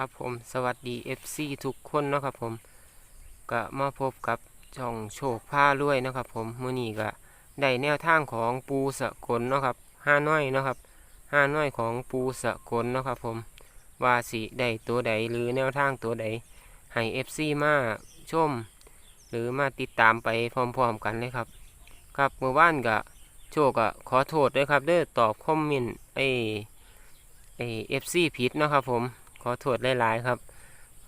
ครับผมสวัสดี FC ทุกคนเนาะครับผมก็มาพบกับช่องโชคผ้ารวยนะครับผมมือนี้ก็ได้แนวทางของปูสะกลเนาะครับห้าน้อยเนาะครับห้าน้อยของปูสะกลเนาะครับผมว่าสิได้ตัวใดหรือแนวทางตัวใดให้ FC มาชม หรือมาติดตามไปพร้อมๆกันเลยครับ ครับเมื่อวานก็โชคก็ขอโทษด้วยครับเด้อตอบคอมเมนต์ไอไอเอฟซีผิดนะครับผม อโทษหลายๆครับ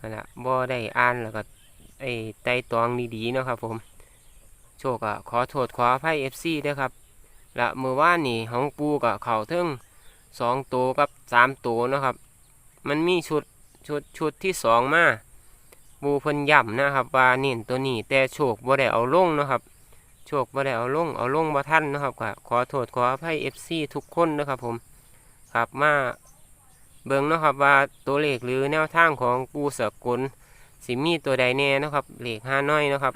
นะบ่ได้อ่านแล้วก็ไอ้ไต่ตองดีๆเนาะครับ ผมโชคอะขอโทษขออภัยเอฟซีด้วยครับและเมื่อวานนี่ของปูกับเขาเทิงสองตัวกับสามตัวนะครับ มันมีชุดชุดชุดที่สองมาปูเพิ่นย่ำนะครับว่าเน้นตัวนี้แต่โชคบ่ได้เอาลงนะครับโชคบ่ได้เอาลงเอาลงบ่ทันนะครับก็ขอโทษขออภัยเอฟซีทุกคนนะครับผมครับมา เบิ่งนะครับว่าตัวเลขหรือแนวทางของปูสกลสิมีตัวใดแน่นะครับเลขห้าน้อยนะครับ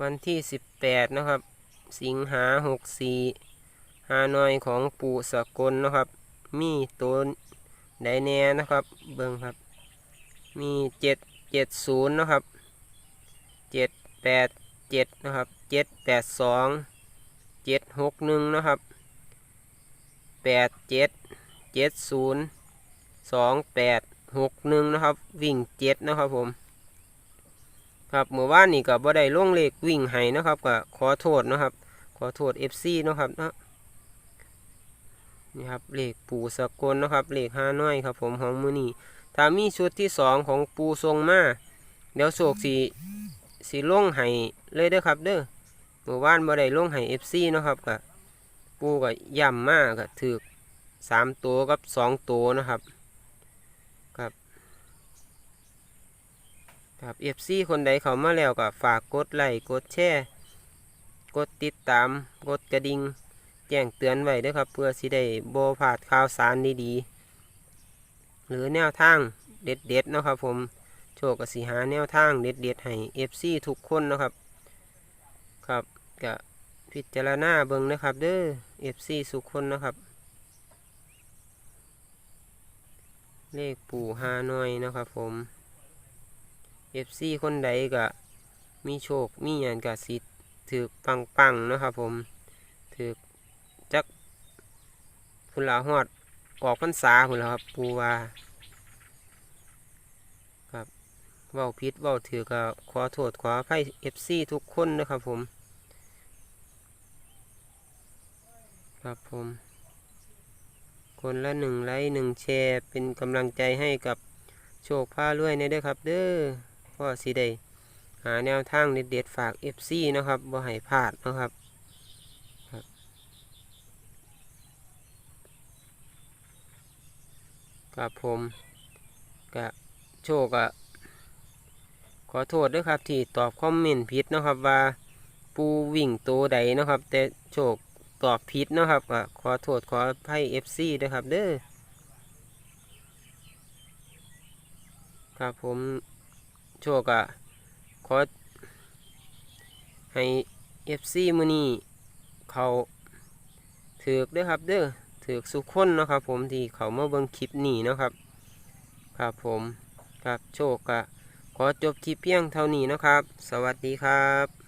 วันที่สิบแปดนะครับ สิงหาหกสี่ฮานอยของปู่สกลนะครับ มีตัวไดแน่นะครับ เบิ่งครับ มีเจ็ดเจ็ดศูนย์นะครับเจ็ดแปดเจ็ดนะครับเจ็ดแปดสองเจ็ดหกหนึ่งนะครับ แปดเจ็ดเจ็ดศูนย์สองแปดหกหนึ่งนะครับ วิ่งเจ็ดนะครับผม ครับเมื่อวานนี่ก็บ่ได้ลงเลขวิ่งให้นะครับก็ขอโทษนะครับ ขอโทษ FC เนะครับเนาะนี่ครับเลขปูสกลนะครับเลขห้าน้อยครับ ผมของมือนี่ถ้ามีชุดที่สองของปูทรงมาเดี๋ยวโศกสีสีลงให้เลยเด้อครับ เด้อเมื่อวานบ่ได้ลงให้ FC เนะครับก็ ปูก็ย่ำมากก็ถือสามตัวกับสองตัวนะครับครับ FC คนใดเขามาแล้วก็ฝากกดไลค์กดแชร์กดติดตามกดกระดิ่งแจ้งเตือนไว้ด้วยครับ เพื่อสิได้บ่พลาดข่าวสารดีๆ หรือแนวทางเด็ดๆนะครับผมโชคกสิหาแนวทางเด็ดๆให้ FC ทุกคนนะครับ ครับก็ พิจารณาเบิ่งนะครับ เด้อ FC สุกคนนะครับ เลขปู่ฮานอยนะครับผมเอฟซีคนใดก็มีโชค มีหยังกะสิถือปังปังๆนะครับผมถือจักคุณลาหอดออกพรรษาคุณแล้วครับ ปูว่าครับเว้าพิษเว้าถือก็ขอโทษขออภัยเอฟซีทุกคนนะครับผม ครับผม คนละหนึ่งไลค์หนึ่งแชร์เป็นกำลังใจให้กับโชคพารวยในเด้อครับเด้อก็สิได้หาแนวทางเด็ดๆฝาก FC นะครับบ่ให้พลาดนะครับครับผมกับโชคอะขอโทษด้วยครับที่ตอบคอมเมนต์ผิดนะครับว่าปูวิ่งตัวใดนะครับ แต่โชค ตอบผิดนะครับก็ขอโทษขอให้ FC ด้วยครับเด้อครับผมโชคอะขอให้ FC มือนี้เขาถือกเด้อครับเด้อถือกสุขคนนะครับ ผมที่เขามาเบิ่งคลิปนี้นะครับ ครับผมครับโชคอะขอจบที่เพียงเท่านี้นะครับ สวัสดีครับ